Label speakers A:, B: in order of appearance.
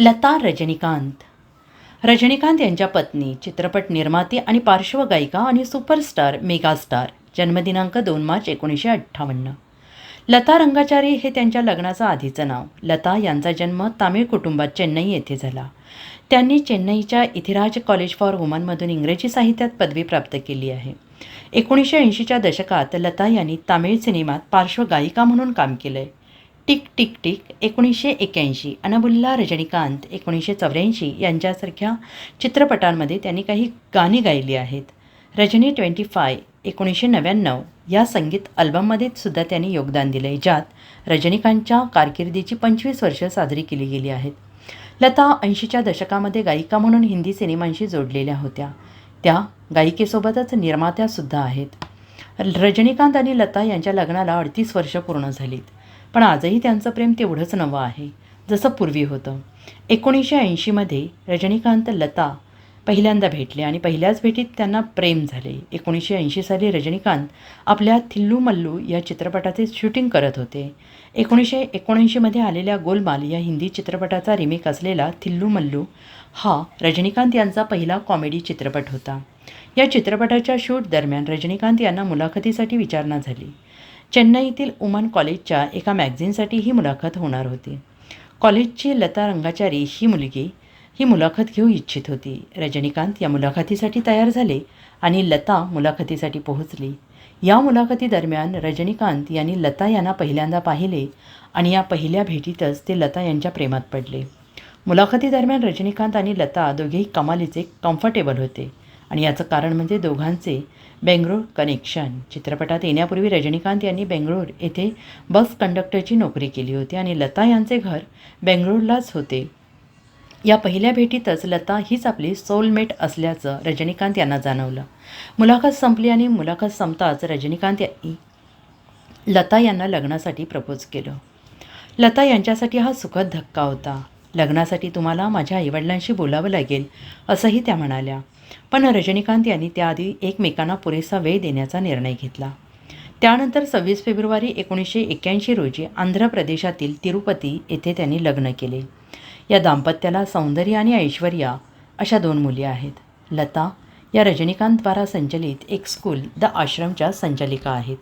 A: लता रजनीकांत. रजनीकांत यांच्या पत्नी चित्रपट निर्माती आणि पार्श्वगायिका आणि सुपरस्टार मेगास्टार. जन्मदिनांक दोन मार्च एकोणीसशे अठ्ठावन्न. लता रंगाचारी हे त्यांच्या लग्नाचं आधीचं नाव. लता यांचा जन्म तामिळ कुटुंबात चेन्नई येथे झाला. त्यांनी चेन्नईच्या इथिराज कॉलेज फॉर वुमनमधून इंग्रजी साहित्यात पदवी प्राप्त केली आहे. एकोणीसशे ऐंशीच्या दशकात लता यांनी तामिळ सिनेमात पार्श्वगायिका म्हणून काम केलं आहे टिक टिक टिक एकोणीसशे एक्याऐंशी अनबुल्ला रजनीकांत एकोणीसशे चौऱ्याऐंशी यांच्यासारख्या चित्रपटांमध्ये त्यांनी काही गाणी गायली आहेत. रजनी ट्वेंटी फाय एकोणीसशे नव्याण्णव या संगीत अल्बममध्ये सुद्धा त्यांनी योगदान दिलं आहे ज्यात रजनीकांतच्या कारकिर्दीची पंचवीस वर्षं साजरी केली गेली आहेत. लता ऐंशीच्या दशकामध्ये गायिका म्हणून हिंदी सिनेमांशी जोडलेल्या होत्या. त्या गायिकेसोबतच निर्मात्यासुद्धा आहेत. रजनीकांत आणि लता यांच्या लग्नाला अडतीस वर्ष पूर्ण झालीत. पण आजही त्यांचं प्रेम तेवढंच नवं आहे जसं पूर्वी होतं. एकोणीसशे ऐंशीमध्ये रजनीकांत लता पहिल्यांदा भेटले आणि पहिल्याच भेटीत त्यांना प्रेम झाले. एकोणीसशे ऐंशी साली रजनीकांत आपल्या थिल्लू मल्लू या चित्रपटाचे शूटिंग करत होते. एकोणीसशे एकोणऐंशीमध्ये आलेल्या गोलमाल या हिंदी चित्रपटाचा रिमेक असलेला थिल्लू मल्लू हा रजनीकांत यांचा पहिला कॉमेडी चित्रपट होता. या चित्रपटाच्या शूट दरम्यान रजनीकांत यांना मुलाखतीसाठी विचारणा झाली. चेन्नईतील उमन कॉलेजच्या एका मॅगझिनसाठी ही मुलाखत होणार होती. कॉलेजची लता रंगाचारी ही मुलगी ही मुलाखत घेऊ इच्छित होती. रजनीकांत या मुलाखतीसाठी तयार झाले आणि लता मुलाखतीसाठी पोहोचली. या मुलाखतीदरम्यान रजनीकांत यांनी लता यांना पहिल्यांदा पाहिले आणि या पहिल्या भेटीतच ते लता यांच्या प्रेमात पडले. मुलाखतीदरम्यान रजनीकांत आणि लता दोघेही कमालीचे कम्फर्टेबल होते. आणि याचं कारण म्हणजे दोघांचे बेंगळूर कनेक्शन चित्रपटात येण्यापूर्वी रजनीकांत यांनी बेंगळूर येथे बस कंडक्टरची नोकरी केली होती आणि लता यांचे घर बेंगळूरलाच होते. या पहिल्या भेटीतच लता हीच आपली सोलमेट असल्याचं रजनीकांत यांना जाणवलं. मुलाखत संपली आणि मुलाखत संपताच रजनीकांत यांनी लता यांना लग्नासाठी प्रपोज केलं. लता यांच्यासाठी हा सुखद धक्का होता. लग्नासाठी तुम्हाला माझ्या आईवडिलांशी बोलावं लागेल असंही त्या म्हणाल्या. पण रजनीकांत यांनी त्याआधी एकमेकांना पुरेसा वेळ देण्याचा निर्णय घेतला. त्यानंतर सव्वीस फेब्रुवारी एकोणीसशे एक्क्याऐंशी रोजी आंध्र प्रदेशातील तिरुपती येथे त्यांनी लग्न केले. या दाम्पत्याला सौंदर्य आणि ऐश्वर्या अशा दोन मुली आहेत. लता या रजनीकांतद्वारा संचलित एक स्कूल द आश्रमच्या संचालिका आहेत.